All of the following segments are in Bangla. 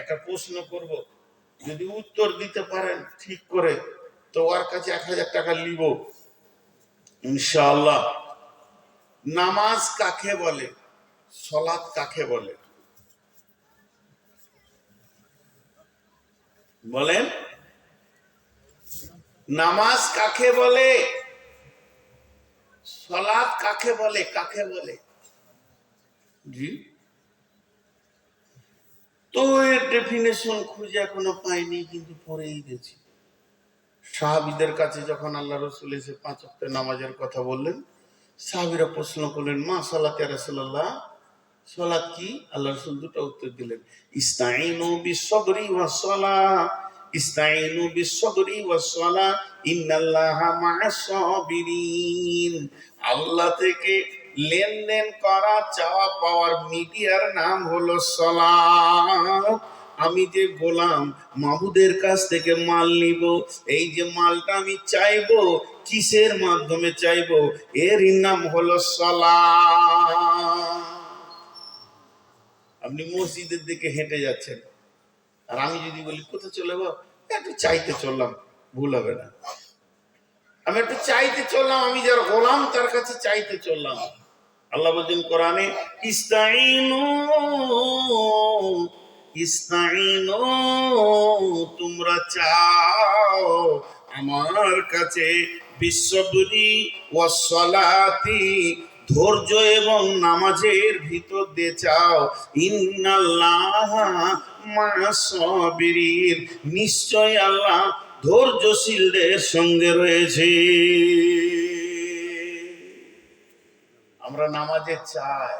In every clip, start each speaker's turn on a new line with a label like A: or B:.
A: একটা প্রশ্ন করব। যদি উত্তর দিতে পারেন ঠিক করে, তো ওর কাছে এক হাজার টাকা নিব ইনশাআল্লাহ। নামাজ কাকে বলে? সলাৎ কাকে বলে? বলেন। নামাজ কাকে বলে? সলাৎ কাকে বলে? কাকে বলে? জি। তো এর ডেফিনেশন খুঁজে এখনও পাইনি, কিন্তু পরেই গেছি। সাহাবিদের কাছে যখন আল্লাহ রসুল এসে পাঁচ অক্টের নামাজের কথা বললেন, সাহাবিরা প্রশ্ন করলেন, মা সালাত রাসুল্লাহ সলাৎ কি? আল্লাহ রসুল দুটো উত্তর দিলেন ইস্তাইনু বিশ্বরি ওয়াসলা ইস্তাইনু বিশ্বরি ওয়াসলা ইন্নাল্লাহা মা'আস সাবিরিন আল্লাহ থেকে লেনদেন করা, চাওয়া পাওয়ার মিডিয়ার নাম হলো সলাৎ আমি যে গোলাম মাহুদের কাছ থেকে মাল নিব, এই যে মালটা আমি চাইব, কিসের মাধ্যমে চাইব এর নাম হলো সলাৎ আপনি মসজিদের দিকে হেঁটে যাচ্ছেন, আর আমি যদি বলি কোথায় চলে যাব একটু চাইতে চললাম, ভুল হবে না। আমি একটু চাইতে চললাম, আমি যার গোলাম, তার কাছে চাইতে চললাম। আল্লাহ বলছেন কোরআনে ইস্তাইনু ইস্তাইনু তোমরা চাও আমার কাছে বিশ্ববরি ওয়াসসালাতি ধৈর্য এবং নামাজের ভিতর দিয়ে চাও। ইন্নাল্লাহ মাসাবিরিন নিশ্চয় আল্লাহ ধৈর্যশীলদের সঙ্গে রয়েছে। আমরা নামাজে চাই।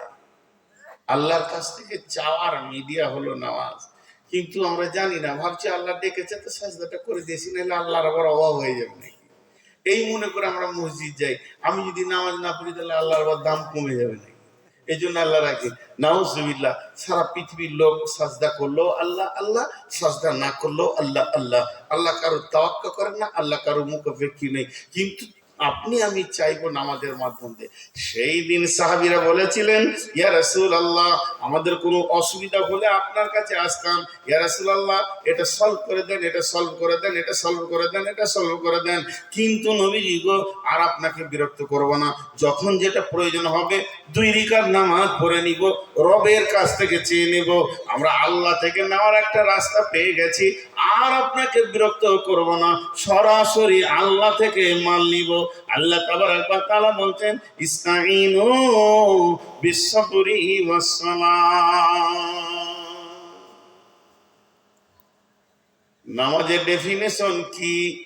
A: আল্লাহর কাছ থেকে চাওয়ার মিডিয়া হলো নামাজ। কিন্তু আমরা জানি না, ভাবছি আল্লাহ ডেকেছে তো সাজদাটা করে দিয়েছি, নাহলে আল্লাহর আবার অভাব হয়ে যাবে নাকি? এই মনে করে আমরা মসজিদ যাই। আমি যদি নামাজ না পড়ি, তাহলে আল্লাহর আবার দাম কমে যাবে নাকি? এই জন্য আল্লাহ রাখে নাউজুবিল্লাহ, সারা পৃথিবীর লোক সাজদা করল, আল্লাহ আল্লাহ, সাজদা না করল, আল্লাহ আল্লাহ। আল্লাহ কারও তাওয়াক্কা করেন না, আল্লাহ কারও মুখোপেক্ষি নেই। কিন্তু আপনি, আমি চাইব নামাজের মাধ্যমে সেই দিন সাহাবিরা বলেছিলেন, ইয়া রাসূল আল্লাহ আমাদের কোনো অসুবিধা হলে আপনার কাছে আসতাম। ইয়া রাসূল আল্লাহ এটা সলভ করে দেন, এটা সলভ করে দেন, এটা সলভ করে দেন, এটা সলভ করে দেন। কিন্তু নবীজি গো, আর আপনাকে বিরক্ত করব না। যখন যেটা প্রয়োজন হবে, দুই রিকার নামাজ পড়ে নিব, রবের কাছ থেকে চেয়ে নিব। আমরা আল্লাহ থেকে নেওয়ার একটা রাস্তা পেয়ে গেছি। আর আপনাকে বিরক্ত করব না। সরাসরি আল্লাহ থেকে মাল নিব। আল্লাহ তাবারাক ওয়া তাআলা ওয়াসসালাম নামাজের ডেফিনেশন কি?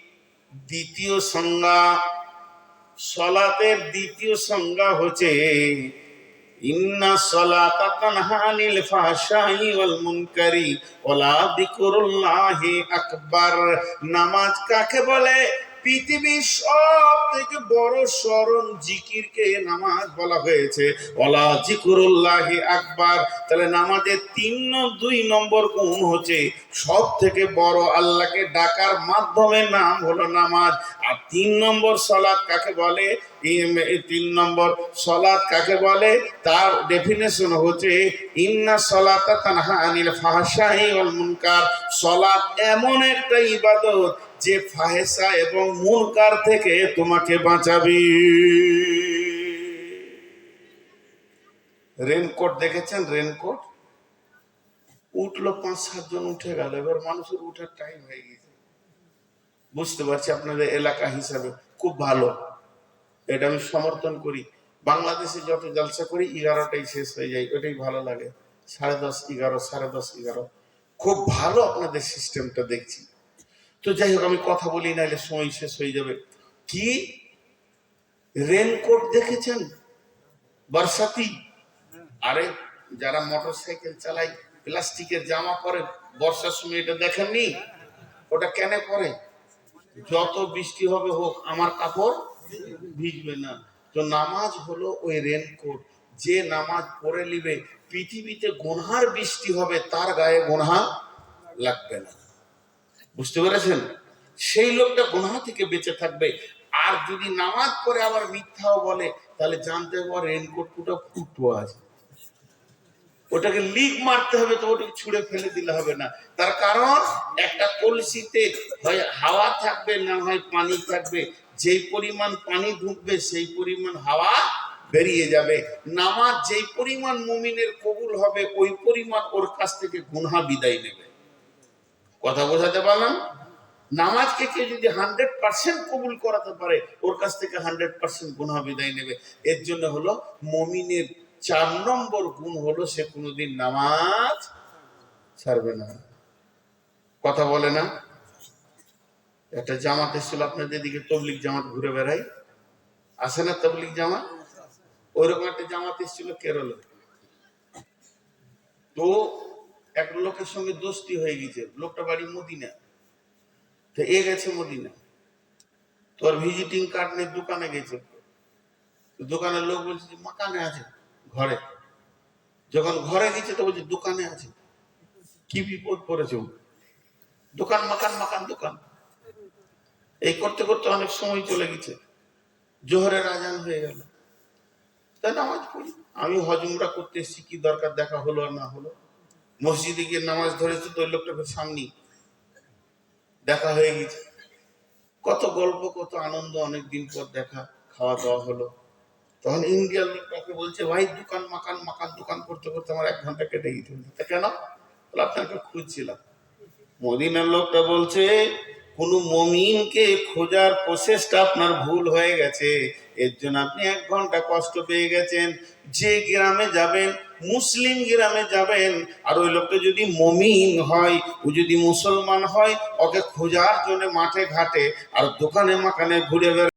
A: দ্বিতীয় সংজ্ঞা। সলাতের দ্বিতীয় সংজ্ঞা হচ্ছে, ইন্না সলাতা তানহা আনিল ফাহশাই ওয়াল মুনকারি ওয়ালা যিকরুল্লাহি আকবার। নামাজ কাকে বলে? পৃথিবীর সব থেকে বড় স্মরণ জিকিরকে নামাজ বলা হয়েছে। ওলা জিকুরুল্লাহি আকবার। তাহলে নামাজের তিন দুই নম্বর গুণ হচ্ছে সব থেকে বড় আল্লাহকে ডাকার মাধ্যমে নাম হলো নামাজ। আর তিন নম্বর সলাদ কাকে বলে? তিন নম্বর সলাৎ কাকে বলে? তার ডেফিনেশন হচ্ছে, ইন্না সলাতা তানহা আনিল ফাহশাই ওয়াল মুনকার। এমন একটা ইবাদত যে ফাহেসা এবং মুনকার থেকে তোমাকে বাঁচাবে। রেনকোট দেখেছেন? রেনকোট? উঠল পাঁচ সাতজন উঠে গেল। এবার মানুষের উঠার টাইম হয়ে গেছে। বুঝতে পারছি আপনাদের এলাকা হিসাবে। খুব ভালো। এটা আমি সমর্থন করি। বাংলাদেশে যত জলসা করি, এগারোটাই শেষ হয়ে যায়, ওটাই ভালো লাগে। সাড়ে দশ, এগারো, সাড়ে দশ, এগারো। খুব ভালো আপনাদের সিস্টেমটা দেখছি। তো যাই হোক, আমি কথা বলি, নাহলে সময় শেষ হয়ে যাবে। কি? রেনকোট দেখেছেন? বর্ষাতি আরে, যারা মোটর সাইকেল চালায়, প্লাস্টিকের জামা পরে বর্ষার সময় এটা দেখেননি? ওটা কেন পরে? যত বৃষ্টি হবে হোক, আমার কাপড় ভিজবে না। তো নামাজ হলো ওই রেনকোট যে নামাজ পড়ে নিবে, পৃথিবীতে গোনহার বৃষ্টি হবে, তার গায়ে গোনহা লাগবে না। বুঝতে পেরেছেন? সেই লোকটা গোনহা থেকে বেঁচে থাকবে। আর যদি নামাজ পড়ে আবার মিথ্যাও বলে, তাহলে জানতে হবে রেনকোট কুটা ফুটো আছে। ওটাকে লিক মারতে হবে তো ওটাকে ছুঁড়ে ফেলে দিলে হবে না। তার কারণ, একটা কলসিতে হয় হাওয়া থাকবে, না হয় পানি থাকবে যেই পরিমাণ পানি ঢুকবে, সেই পরিমাণ হাওয়া বেরিয়ে যাবে। নামাজ যেই পরিমাণ মুমিনের কবুল হবে, ওই পরিমাণ ওর কাছ থেকে গুনহা বিদায় নেবে। কথা বোঝাতে পারলাম? নামাজকে কেউ যদি হান্ড্রেড পার্সেন্ট কবুল করাতে পারে, ওর কাছ থেকে হান্ড্রেড পার্সেন্ট গুনহা বিদায় নেবে। এর জন্য হলো মমিনের চার নম্বর গুণ হলো সে কোনোদিন নামাজ ছাড়বে না। কথা বলে না? একটা জামাত এসেছিল আপনাদের দিকে তবলিক জামাত ঘুরে বেড়াই আসে না তবলিক জামাত? ওইরকম একটা জামাত এসেছিল কেরলে। তো এক লোকের সঙ্গে দোস্তি হয়ে গেছে। লোকটা বাড়ি মদিনা। তো এ গেছে মদিনা। তোর ভিজিটিং কার্ড নিয়ে দোকানে গেছে। দোকানের লোক বলছে যে, মাকানে আছে ঘরে। যখন ঘরে গেছে তো বলছে, দোকানে আছে। কি বিপদ পড়েছে? দোকান, মাকান মাকান, দোকান। এই করতে করতে অনেক সময় চলে গেছে। জোহরের আজান হয়ে গেল। তাই নামাজ পড়ি। আমি হজমরা করতে এসেছি, কি দরকার দেখা হলো আর না হলো। মসজিদে গিয়ে নামাজ ধরেছে তো ওই লোকটাকে সামনে দেখা হয়ে গেছে। কত গল্প, কত আনন্দ অনেক দিন পর দেখা, খাওয়া দাওয়া হলো। তখন ইন্ডিয়ার লোকটাকে বলছে, ভাই, দোকান, মাকান মাকান, দোকান করতে করতে আমার এক ঘণ্টা কেটে গেছে। কেন? আপনাকে খুঁজছিলাম। মদিনার লোকটা বলছে কোন মমিনকে খোঁজার প্রসেসটা আপনার ভুল হয়ে গেছে। এর জন্য আপনি এক ঘণ্টা কষ্ট পেয়ে গেছেন। যে গ্রামে যাবেন, মুসলিম গ্রামে যাবেন, আর ওই লোকটা যদি মমিন হয়, ও যদি মুসলমান হয়, ওকে খোঁজার জন্য মাঠে ঘাটে, আর দোকানে মাকানে ঘুরে বেড়ায়।